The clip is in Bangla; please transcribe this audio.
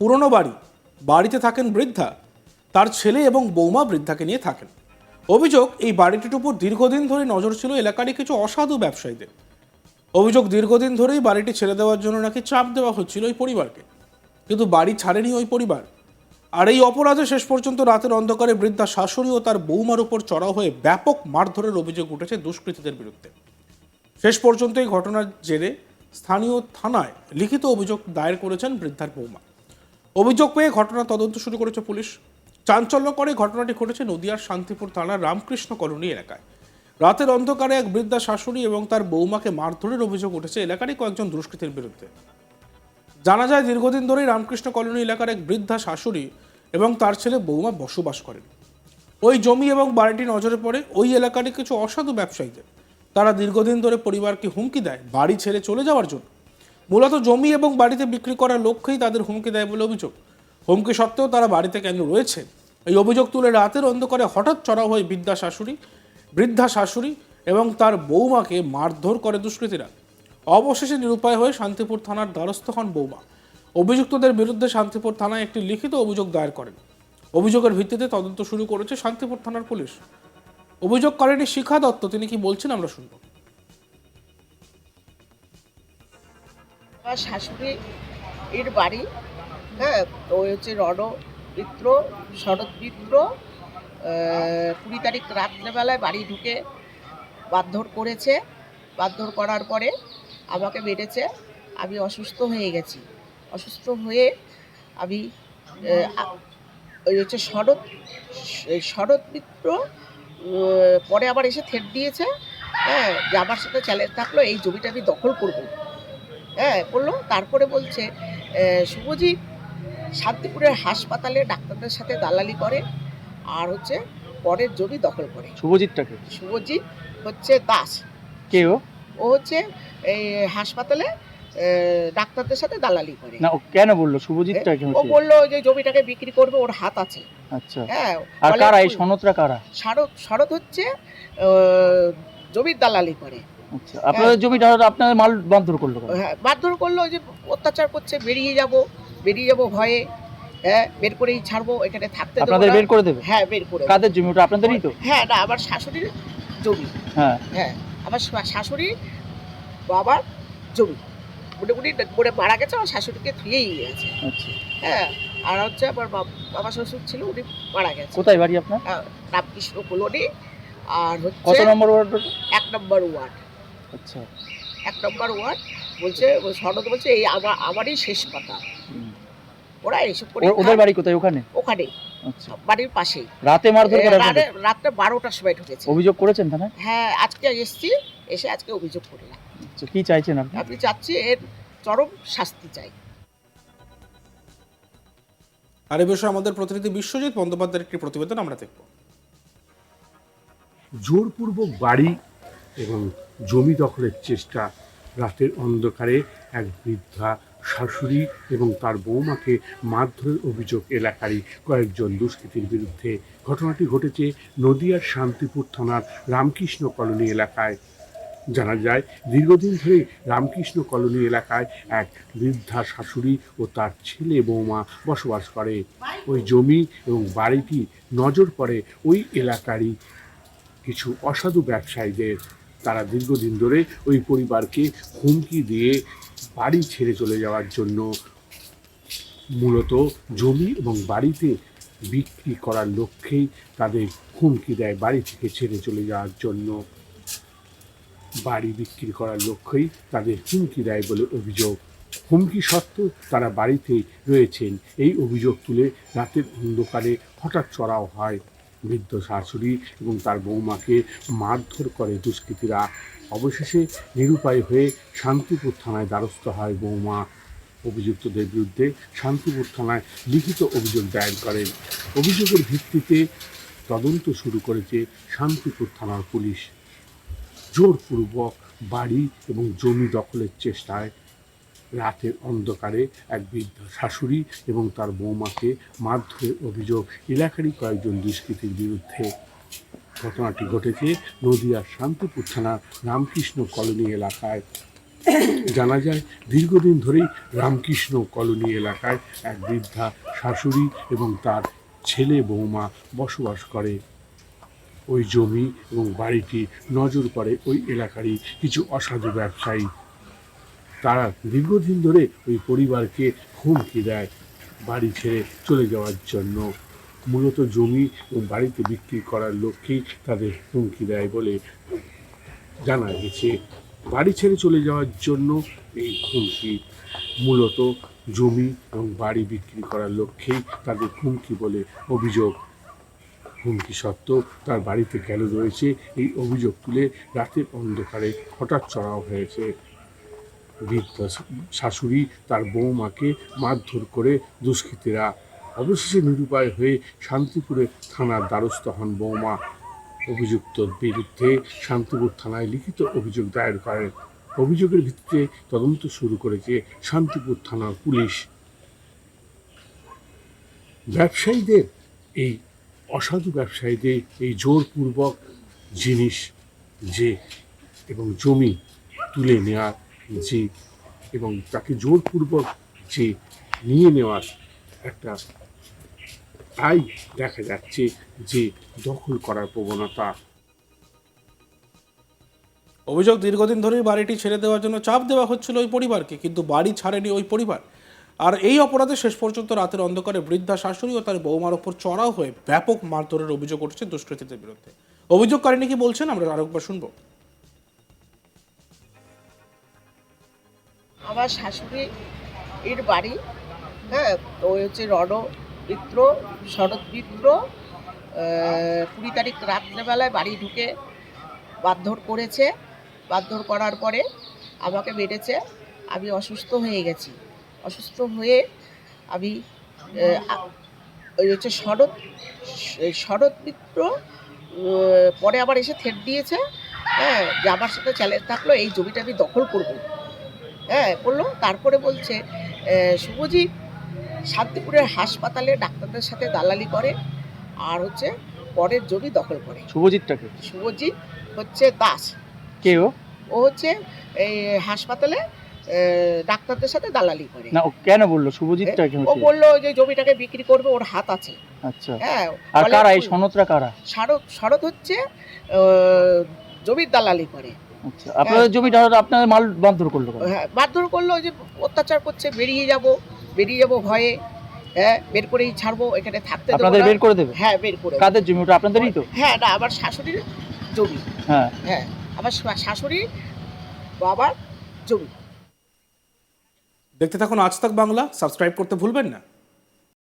পুরনো বাড়ি, বাড়িতে থাকেন বৃদ্ধা, তার ছেলে এবং বৌমা বৃদ্ধাকে নিয়ে থাকেন। অভিযোগ, এই বাড়িটির উপর দীর্ঘদিন ধরে নজর ছিল এলাকারই কিছু অসাধু ব্যবসায়ীদের। অভিযোগ, দীর্ঘদিন ধরেই বাড়িটি ছেড়ে দেওয়ার জন্য নাকি চাপ দেওয়া হচ্ছিল ওই পরিবারকে। কিন্তু বাড়ি ছাড়েনি ওই পরিবার। আর এই অপরাধে শেষ পর্যন্ত রাতের অন্ধকারে বৃদ্ধা শাশুড়ি ও তার বৌমার উপর চড়াও হয়ে ব্যাপক মারধরের অভিযোগ উঠেছে দুষ্কৃতীদের বিরুদ্ধে। শেষ পর্যন্ত এই ঘটনার জেরে স্থানীয় থানায় লিখিত অভিযোগ দায়ের করেছেন বৃদ্ধার বৌমা। অভিযোগ পেয়ে ঘটনা তদন্ত শুরু করেছে পুলিশ। চাঞ্চল্য করে ঘটনাটি ঘটেছে নদিয়ার শান্তিপুর থানার রামকৃষ্ণ কলোনি এলাকায়। রাতের অন্ধকারে এক বৃদ্ধা শাশুড়ি এবং তার বৌমাকে মারধরের অভিযোগ উঠেছে এলাকারই কয়েকজন দুষ্কৃতীর বিরুদ্ধে। জানা যায়, দীর্ঘদিন ধরেই রামকৃষ্ণ কলোনি এলাকার এক বৃদ্ধা শাশুড়ি এবং তার ছেলে বৌমা বসবাস করেন। ওই জমি এবং বাড়িটি নজরে পড়ে ওই এলাকারই কিছু অসাধু ব্যবসায়ীদের। তারা দীর্ঘদিন ধরে পরিবারকে হুমকি দেয় বাড়ি ছেড়ে চলে যাওয়ার জন্য। মূলত জমি এবং বাড়িতে বিক্রি করার লক্ষ্যেই তাদের হুমকি দেয় বলে অভিযোগ। হুমকি সত্ত্বেও তারা বাড়িতে কেন রয়েছে? এই অভিযোগ তুলে রাতের অন্ধকারে হঠাৎ চড়াও হয় বৃদ্ধা শাশুড়ি বৃদ্ধা শাশুড়ি এবং তার বৌমাকে মারধর করে দুষ্কৃতীরা। অবশেষে নিরুপায় হয়ে শান্তিপুর থানার দ্বারস্থ হন বৌমা। অভিযুক্তদের বিরুদ্ধে শান্তিপুর থানায় একটি লিখিত অভিযোগ দায়ের করেন। অভিযোগের ভিত্তিতে তদন্ত শুরু করেছে শান্তিপুর থানার পুলিশ। অভিযোগ করেনি শিখা দত্ত, তিনি কি বলছেন আমরা শুনব। আমার শাশুড়ি এর বাড়ি হ্যাঁ তো ওই হচ্ছে রণ মিত্র, শরৎ মিত্র কুড়ি তারিখ রাত্রেবেলায় বাড়ি ঢুকে বাধ্যর করেছে। বাধ্যর করার পরে আমাকে মেরেছে। আমি অসুস্থ হয়ে গেছি। অসুস্থ হয়ে আমি ওই হচ্ছে শরৎ শরৎ মিত্র পরে আবার এসে থেট দিয়েছে। হ্যাঁ যে আমার সাথে চ্যালেঞ্জ থাকল, এই জমিটা আমি দখল করব। হ্যাঁ বলল তারপরে বলছে শুভজিৎ শান্তিপুরের হাসপাতালে ডাক্তারদের সাথে দালালি করে আর হচ্ছে পরের জমি দখল করে। শুভজিৎটাকে শুভজিৎ হচ্ছে দাস। কে ও? ও হচ্ছে এই হাসপাতালে ডাক্তারদের সাথে দালালি করে। না কেন বলল? শুভজিৎটাকে ও বলল যে জমিটাকে বিক্রি করবে ওর হাত আছে। আচ্ছা। হ্যাঁ আর কারা? এই সনদরা কারা? শরৎ শরৎ হচ্ছে জমির দালালি করে। আচ্ছা আপনাদের জমিটা হয়তো আপনাদের মাল বান্ধর করল হ্যাঁ মারধর করল যে অত্যাচার করছে বেরিয়ে যাব বেরিয়ে যাব ভয়ে হ্যাঁ বের করেই ছাড়বো এখানে থাকতে আপনাদের বের করে দেবে? হ্যাঁ বের করে। কাদের জমি? ওটা আপনাদেরই তো। হ্যাঁ না আমার শাশুড়ির জমি। হ্যাঁ। হ্যাঁ আমার শাশুড়ি বাবার জমি। মোটামুটি মরে মারা গেছে আমার শাশুড়িকে ধুয়েই গেছে আচ্ছা। হ্যাঁ আর হচ্ছে আমার বাবা শ্বশুর ছিল উনি মারা গেছে। কোথায় বাড়ি আপনার? হ্যাঁ, রামকৃষ্ণ কলোনি আর কত নম্বর ওয়ার্ড? এক নম্বর ওয়ার্ড। আচ্ছা। এক নম্বর ওয়ার্ড বলছে শরৎ বলছে এই আমার আমারই শেষ হুম। ওরা এইসব করে ওদের বাড়ি কোথায়? ওখানে? ওখানে। আচ্ছা। বাড়ির পাশেই। রাতে মারধর করে? রাতে- বারোটার সময় ঢুকেছে। অভিযোগ করেছেন থানায়? হ্যাঁ আজকে এসছি এসে আজকে অভিযোগ করলাম আচ্ছা কি চাইছেন আপনি? আপনি চাচ্ছি এর চরম শাস্তি চাই। আর এ বিষয়ে আমাদের প্রতিনিধি বিশ্বজিৎ বন্দ্যোপাধ্যায়ের একটি প্রতিবেদন আমরা দেখব। জোরপূর্বক বাড়ি এবং জমি দখলের চেষ্টা রাতের অন্ধকারে এক বৃদ্ধা শাশুড়ি এবং তার বৌমাকে মারধরের অভিযোগ এলাকারই কয়েকজন দুষ্কৃতীর বিরুদ্ধে ঘটনাটি ঘটেছে নদিয়ার শান্তিপুর থানার রামকৃষ্ণ কলোনি এলাকায়। জানা যায়, দীর্ঘদিন ধরে রামকৃষ্ণ কলোনি এলাকায় এক বৃদ্ধা শাশুড়ি ও তার ছেলে বৌমা বসবাস করে। ওই জমি এবং বাড়িটি নজর পড়ে ওই এলাকারই কিছু অসাধু ব্যবসায়ীদের। তারা দীর্ঘদিন ধরে ওই পরিবারকে হুমকি দিয়ে বাড়ি ছেড়ে চলে যাওয়ার জন্য মূলত জমি এবং বাড়িতে বিক্রি করার লক্ষ্যেই তাদের হুমকি দেয় বাড়ি থেকে ছেড়ে চলে যাওয়ার জন্য। বাড়ি বিক্রি করার লক্ষ্যেই তাদের হুমকি দেয় বলে অভিযোগ। হুমকি সত্ত্বেও তারা বাড়িতেই রয়েছেন। এই অভিযোগ তুলে রাতের অন্ধকারে হঠাৎ চড়াও হয়। বৃদ্ধ শাশুড়ি এবং তার বৌমাকে মারধর করে দুষ্কৃতীরা। অবশেষে নিরুপায় হয়ে শান্তিপুর থানায় দ্বারস্থ হয় বৌমা অভিযুক্তদের বিরুদ্ধে শান্তিপুর থানায় লিখিত অভিযোগ দায়ের করেন অভিযোগের ভিত্তিতে তদন্ত শুরু করেছে শান্তিপুর থানার পুলিশ। জোরপূর্বক বাড়ি এবং জমি দখলের চেষ্টায় রাতের অন্ধকারে এক বৃদ্ধ শাশুড়ি এবং তার বৌমাকে মারধরের অভিযোগ এলাকারই কয়েকজন দুষ্কৃতির বিরুদ্ধে। ঘটনাটি ঘটেছে নদিয়ার শান্তিপুর থানার রামকৃষ্ণ কলোনি এলাকায়। জানা যায়, দীর্ঘদিন ধরেই রামকৃষ্ণ কলোনি এলাকায় এক বৃদ্ধা শাশুড়ি এবং তার ছেলে বৌমা বসবাস করে। ওই জমি এবং বাড়িটি নজর করে ওই এলাকারই কিছু অসাধু ব্যবসায়ী। তারা দীর্ঘদিন ধরে ওই পরিবারকে হুমকি দেয় বাড়ি ছেড়ে চলে যাওয়ার জন্য। মূলত জমি এবং বাড়িতে বিক্রি করার লক্ষ্যেই তাদের হুমকি দেয় বলে জানা গেছে। বাড়ি ছেড়ে চলে যাওয়ার জন্য এই হুমকি। মূলত জমি এবং বাড়ি বিক্রি করার লক্ষ্যেই তাদের হুমকি বলে অভিযোগ। হুমকি সত্ত্বেও তার বাড়িতে গেল রয়েছে এই অভিযোগ তুলে রাতের অন্ধকারে হঠাৎ চড়াও হয়েছে। শাশুড়ি তার বৌমাকে মারধর করে দুষ্কৃতীরা অবশেষে নিরুপায় হয়ে শান্তিপুরে থানার দ্বারস্থ হন বৌমা অভিযুক্তর বিরুদ্ধে শান্তিপুর থানায় লিখিত অভিযোগ দায়ের করেন। অভিযোগের ভিত্তিতে তদন্ত শুরু করেছে শান্তিপুর থানার পুলিশ। ব্যবসায়ীদের, এই অসাধু ব্যবসায়ীদের এই জোরপূর্বক জিনিস, যে এবং জমি তুলে নেওয়ার যে এবং তাকে জোরপূর্বক যে নিয়ে নেওয়ার একটা তাই দেখা যাচ্ছে যে দখল করার প্রবণতা। অভিযোগ দীর্ঘদিন ধরেই বাড়িটি ছেড়ে দেওয়ার জন্য চাপ দেওয়া হচ্ছিল ওই পরিবারকে, কিন্তু বাড়ি ছাড়েনি ওই পরিবার। আর এই অপরাধে শেষ পর্যন্ত রাতের অন্ধকারে বৃদ্ধা শাশুড়ি ও তার বৌমার ওপর চড়াও হয়ে ব্যাপক মারধরের অভিযোগ উঠছে দুষ্কৃতীদের বিরুদ্ধে। অভিযোগকারিনী কি বলছেন, আমরা আরেকবার শুনব। আমার শাশুড়ি এর বাড়ি হ্যাঁ তো ওই হচ্ছে রণ মিত্র, শরৎ মিত্র কুড়ি তারিখ রাত্রেবেলায় বাড়ি ঢুকে বাধ্যর করেছে। বাধ্যর করার পরে আমাকে মেরেছে। আমি অসুস্থ হয়ে গেছি। অসুস্থ হয়ে আমি ওই হচ্ছে শরৎ শরৎ মিত্র পরে আবার এসে থেট দিয়েছে। হ্যাঁ যে আমার সাথে চ্যালেঞ্জ থাকল, এই জমিটা আমি দখল করব। হ্যাঁ বলল তারপরে বলছে শুভজিৎ শান্তিপুরের হাসপাতালে ডাক্তারদের সাথে দালালি করে আর হচ্ছে পরের জমি দখল করে। শুভজিৎটাকে শুভজিৎ হচ্ছে দাস। কে ও? ও হচ্ছে এই হাসপাতালে ডাক্তারদের সাথে দালালি করে। না ও কেন বলল? শুভজিৎটাকে ও বলল যে জমিটাকে বিক্রি করবে ওর হাত আছে। আচ্ছা। হ্যাঁ আর কারা? এই সনদরা কারা? শরৎ শরৎ হচ্ছে জমির দালালি করে। আচ্ছা আপনাদের জমিটা আপনাদের মাল বান্ধর করল হ্যাঁ মারধর করল যে অত্যাচার করছে বেরিয়ে যাব বেরিয়ে যাব ভয়ে হ্যাঁ বের করেই ছাড়বো এখানে থাকতে দেবো আপনাদের বের করে দেবে? হ্যাঁ বের করে। কাদের জমি? ওটা আপনাদেরই তো? হ্যাঁ না আমার শাশুড়ির জমি। হ্যাঁ। হ্যাঁ আমার শাশুড়ি বাবার জমি। দেখতে থাকুন আজ তাক বাংলা সাবস্ক্রাইব করতে ভুলবেন না।